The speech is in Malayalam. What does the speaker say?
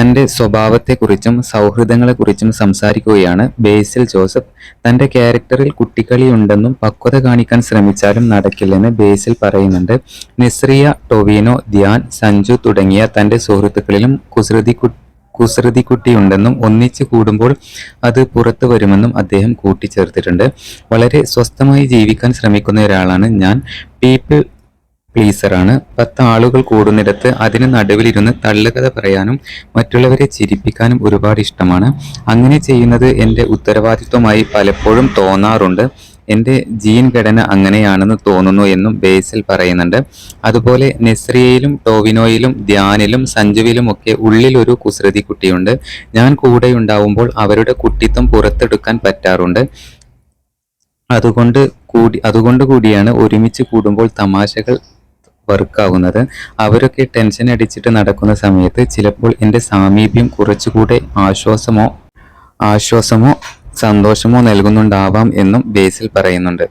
തന്റെ സ്വഭാവത്തെക്കുറിച്ചും സൗഹൃദങ്ങളെക്കുറിച്ചും സംസാരിക്കുകയാണ് ബേസിൽ ജോസഫ്. തന്റെ ക്യാരക്ടറിൽ കുട്ടിക്കളിയുണ്ടെന്നും പക്വത കാണിക്കാൻ ശ്രമിച്ചാലും നടക്കില്ലെന്ന് ബേസിൽ പറയുന്നുണ്ട്. നിസ്രിയ ടൊവിനോ ധ്യാൻ സഞ്ജു തുടങ്ങിയ തന്റെ സുഹൃത്തുക്കളിലും കുസൃതി കു- കുസൃതിക്കുട്ടിയുണ്ടെന്നും ഒന്നിച്ചു കൂടുമ്പോൾ അത് പുറത്തു വരുമെന്നും അദ്ദേഹം കൂട്ടിച്ചേർത്തിട്ടുണ്ട്. വളരെ സ്വസ്ഥമായി ജീവിക്കാൻ ശ്രമിക്കുന്ന ഒരാളാണ് ഞാൻ. പീപ്പിൾ പ്ലീസറാണ് പത്ത് ആളുകൾ കൂടുന്നിടത്ത് അതിന് നടുവിലിരുന്ന് തള്ളുകഥ പറയാനും മറ്റുള്ളവരെ ചിരിപ്പിക്കാനും ഒരുപാട് ഇഷ്ടമാണ്. അങ്ങനെ ചെയ്യുന്നത് എന്റെ ഉത്തരവാദിത്വമായി പലപ്പോഴും തോന്നാറുണ്ട്. എന്റെ ജീൻ ഘടന അങ്ങനെയാണെന്ന് തോന്നുന്നു എന്നും ബേസിൽ പറയുന്നുണ്ട്. അതുപോലെ നെസ്രിയയിലും ടോവിനോയിലും ധ്യാനിലും സഞ്ജുവിലും ഒക്കെ ഉള്ളിലൊരു കുസൃതി കുട്ടിയുണ്ട്. ഞാൻ കൂടെ ഉണ്ടാവുമ്പോൾ അവരുടെ കുട്ടിത്വം പുറത്തെടുക്കാൻ പറ്റാറുണ്ട്. അതുകൊണ്ട് കൂടി അതുകൊണ്ട് കൂടിയാണ് ഒരുമിച്ച് കൂടുമ്പോൾ തമാശകൾ വർക്കാവുന്നത് അവരൊക്കെ ടെൻഷൻ അടിച്ചിട്ട് നടക്കുന്ന സമയത്ത് ചിലപ്പോൾ എന്റെ സാമീപ്യം കുറച്ചുകൂടെ ആശ്വാസമോ ആശ്വാസമോ സന്തോഷമോ നൽകുന്നുണ്ടാവാം എന്നും ബേസിൽ പറയുന്നുണ്ട്.